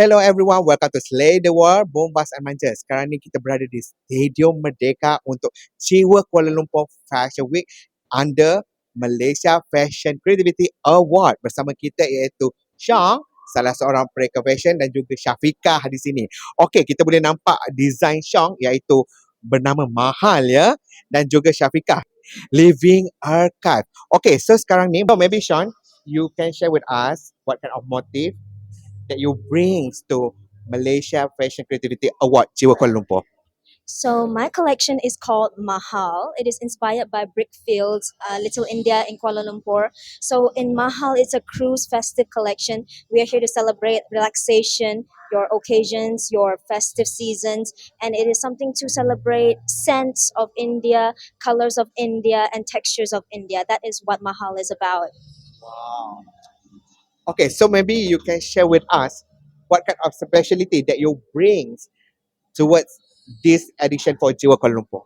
Hello everyone, welcome to Slay the World, Bombas and Manja. Sekarang ni kita berada di Stadium Merdeka untuk Jiwa Kuala Lumpur Fashion Week under Malaysia Fashion Creativity Award. Bersama kita iaitu Syang, salah seorang perekat fashion dan juga Syafiqah di sini. Okey, kita boleh nampak design Syang iaitu bernama Mahal ya dan juga Syafiqah. Living Archive. Okay, so sekarang ni, maybe Sean, you can share with us what kind of motif that you brings to Malaysia Fashion Creativity Award Jiwa Kuala Lumpur. So my collection is called Mahal. It is inspired by Brickfields, uh, Little India in Kuala Lumpur. So in Mahal, it's a cruise festive collection. We are here to celebrate relaxation, your occasions, your festive seasons, and it is something to celebrate scents of India, colors of India, and textures of India. That is what Mahal is about. Wow. Okay, so maybe you can share with us what kind of speciality that you brings towards this edition for Jiwa Kuala Lumpur.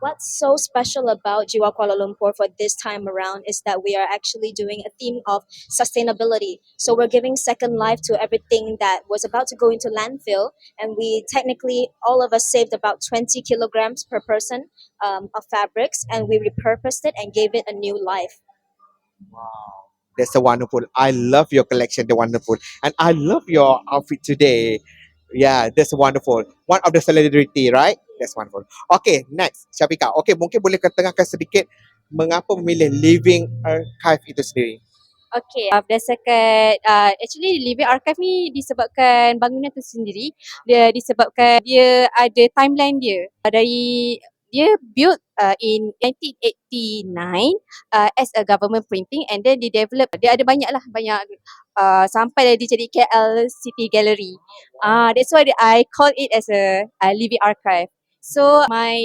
What's so special about Jiwa Kuala Lumpur for this time around is that we are actually doing a theme of sustainability. So we're giving second life to everything that was about to go into landfill, and we technically all of us saved about 20 kilograms per person um, of fabrics, and we repurposed it and gave it a new life. Wow. That's a wonderful. I love your collection, the wonderful. And I love your outfit today. Yeah, that's wonderful. One of the celebrity, right? That's wonderful. Okay, next. Syafika. Okay, mungkin boleh ketengahkan sedikit mengapa memilih Living Archive itu sendiri. Okay, uh, berdasarkan uh, actually Living Archive ni disebabkan bangunan tu sendiri dia disebabkan dia ada timeline dia dari dia built uh, in 1989 uh, as a government printing and then dia develop dia ada banyak lah banyak uh, sampai dia jadi KL City Gallery. Ah uh, that's why I call it as a, a living archive. So my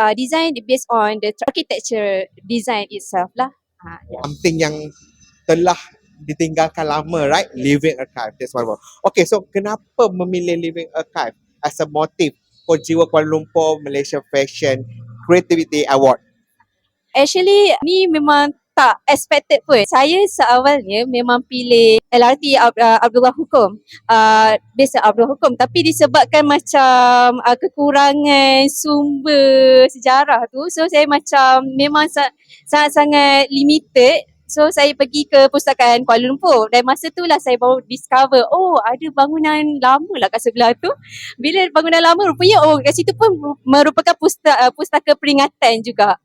uh, design based on the architecture design itself lah. Uh. Something yang telah ditinggalkan lama, right? Living Archive. That's wonderful. Okay, so kenapa memilih Living Archive as a motif for Jiwa Kuala Lumpur Malaysia Fashion Creativity Award? Actually ni memang tak expected pun. Saya seawalnya memang pilih LRT uh, Abdullah Hukum. Uh, biasa Abdullah Hukum. Tapi disebabkan macam uh, kekurangan sumber sejarah tu. So saya macam memang sa- sangat-sangat limited. So saya pergi ke Pustakaan Kuala Lumpur dan masa tu lah saya baru discover oh ada bangunan lama lah kat sebelah tu. Bila bangunan lama rupanya oh kat situ pun merupakan pusta, uh, pustaka peringatan juga.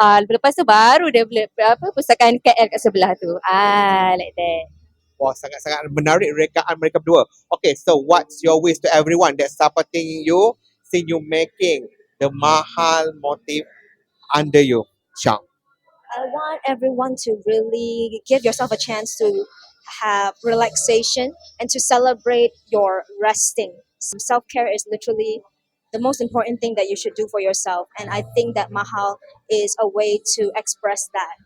Ah uh, lepas tu baru dia apa pustakaan KL kat sebelah tu. Ah like that. Wah, sangat-sangat menarik rekaan mereka berdua. Okay, so what's your wish to everyone that's supporting you since you making the mahal motif under you, Syang? I want everyone to really give yourself a chance to have relaxation and to celebrate your resting. Self care is literally the most important thing that you should do for yourself. And I think that Mahal is a way to express that.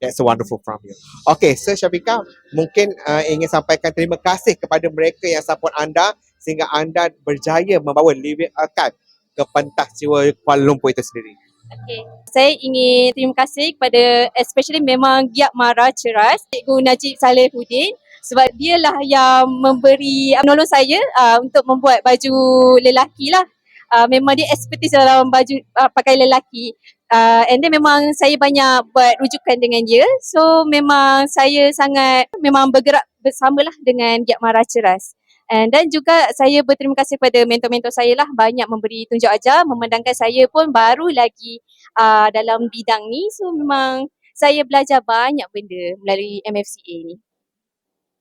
That's wonderful from you. Okay, so Syafika, mungkin uh, ingin sampaikan terima kasih kepada mereka yang support anda sehingga anda berjaya membawa Living Archive ke pentas jiwa Kuala Lumpur itu sendiri. Okay. Saya ingin terima kasih kepada especially memang Giat Mara Ceras, Cikgu Najib Salehuddin sebab dia lah yang memberi menolong saya uh, untuk membuat baju lelaki lah. Uh, memang dia expertise dalam baju uh, pakai lelaki. Uh, and then memang saya banyak buat rujukan dengan dia. So memang saya sangat memang bergerak bersamalah dengan Giat Mara Ceras. And dan juga saya berterima kasih kepada mentor-mentor saya lah banyak memberi tunjuk ajar memandangkan saya pun baru lagi uh, dalam bidang ni so memang saya belajar banyak benda melalui MFCA ni.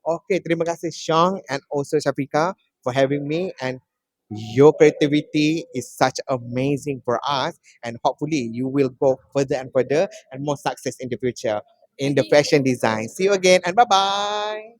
Okay, terima kasih Sean and also Shafika for having me and your creativity is such amazing for us and hopefully you will go further and further and more success in the future in the fashion design. See you again and bye-bye.